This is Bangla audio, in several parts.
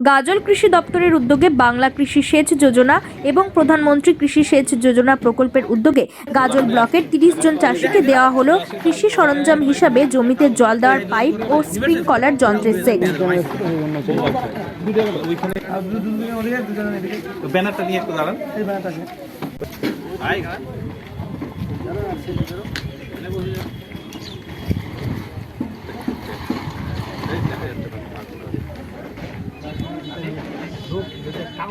গাজল কৃষি দপ্তরের উদ্যোগে বাংলা কৃষি সেচ যোজনা এবং প্রধানমন্ত্রী কৃষি সেচ যোজনা প্রকল্পের উদ্যোগে গাজল ব্লকের তিরিশ জন চাষিকে দেওয়া হলো কৃষি সরঞ্জাম হিসাবে জমিতে জল দেওয়ার পাইপ ও স্প্রিংকলার যন্ত্রের সেট ব্যানারটা নিয়ে একটু দাঁড়ান। আয়।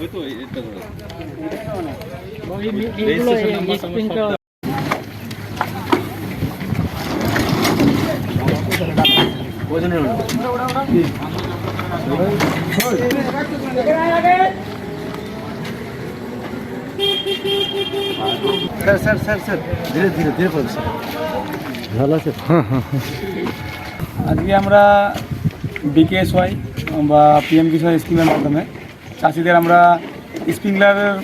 ওই তো, এটা ধরো। Registration number sir sir sir sir. ধীরে ধীরে ধীরে স্যার। ভালো আছে? আজকে আমরা বিকেএসওয়াই বা পিএম কিষাণ স্কিমের মাধ্যমে চাষিদের আমরা স্প্রিংলারের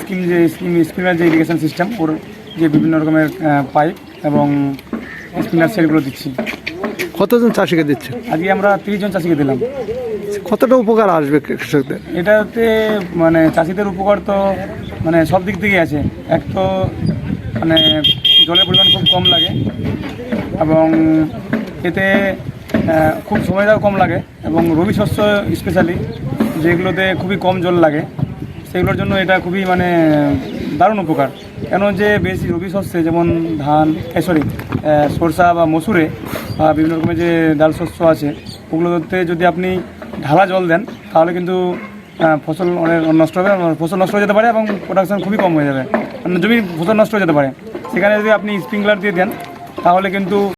স্কিম যে স্কিম স্প্রিংলার যে ইরিগেশন সিস্টেম ওর যে বিভিন্ন রকমের পাইপ এবং স্প্রিংলার সেটগুলো দিচ্ছি। কতজন চাষিকে দিচ্ছে? আজকে আমরা তিরিশ জন চাষিকে দিলাম। কতটা উপকার আসবে কৃষকদের? এটাতে মানে চাষিদের উপকার তো মানে সব দিক থেকেই আছে। এক তো মানে জলের পরিমাণ খুব কম লাগে এবং এতে খুব সময়টাও কম লাগে এবং রবি শস্য স্পেশালি যেগুলোতে খুবই কম জল লাগে, সেগুলোর জন্য এটা খুবই মানে দারুণ উপকার। কেন যে বেশি রবি শস্যে যেমন ধান সরি সরষা বা মসুরে বা বিভিন্ন রকমের যে ডাল শস্য আছে, ওগুলোতে যদি আপনি ঢালা জল দেন, তাহলে কিন্তু ফসল অনেক নষ্ট হবে ফসল নষ্ট হয়ে যেতে পারে এবং প্রোডাকশন খুবই কম হয়ে যাবে। জমি ফসল নষ্ট হয়ে যেতে পারে। সেখানে যদি আপনি স্প্রিংলার দিয়ে দেন, তাহলে কিন্তু